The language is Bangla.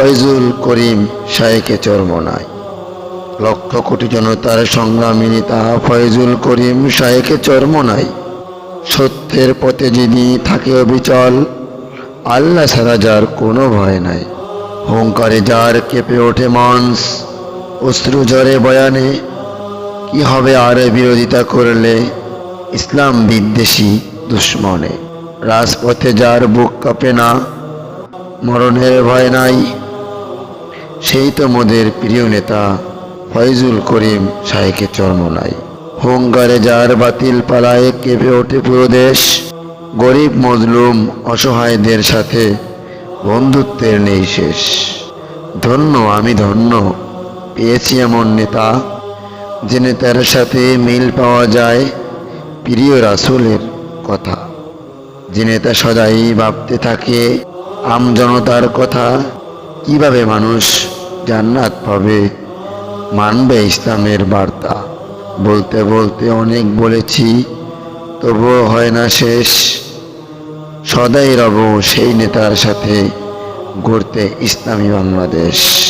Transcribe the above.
ফয়জুল করিম শায়েকে চরমনায়। লক্ষ কোটি জনতার সংগ্রামী নেতা ফয়জুল করিম শায়েকে চরমনায়। সত্যের পথে যিনি থাকে অবিচল, আল্লাহ ছাড়া যার কোনো ভয় নাই। হুঙ্কারে যার কেঁপে ওঠে মঞ্চ, অশ্রু ঝরে বয়ানে, কি হবে আর বিরোধিতা করলে? ইসলাম বিদ্বেষী দুশ্মনে। রাজপথে যার বুক কাঁপে না, মরণের ভয় নাই। সেই তো মোদের প্রিয় নেতা ফয়জুল করিম শাহেকে চর্মনাই হুঙ্গারে যার বাতিল পালায় কেঁপে ওঠে পুরো দেশ। গরিব মজলুম অসহায়দের সাথে বন্ধুত্বের নেই শেষ। ধন্য, আমি ধন্য, পেয়েছি এমন নেতা যে নেতার সাথে মিল পাওয়া যায় প্রিয় রাসুলের কথা। যে নেতা সদাই ভাবতে থাকে, আম জনতার কথা, কীভাবে মানুষ জান্নাত পাবে। মানবে ইসলামের বার্তা। বলতে বলতে অনেক বলেছি, তবুও হয় না শেষ। সদাই রব সেই নেতার সাথে গড়তে ইসলামী বাংলাদেশ।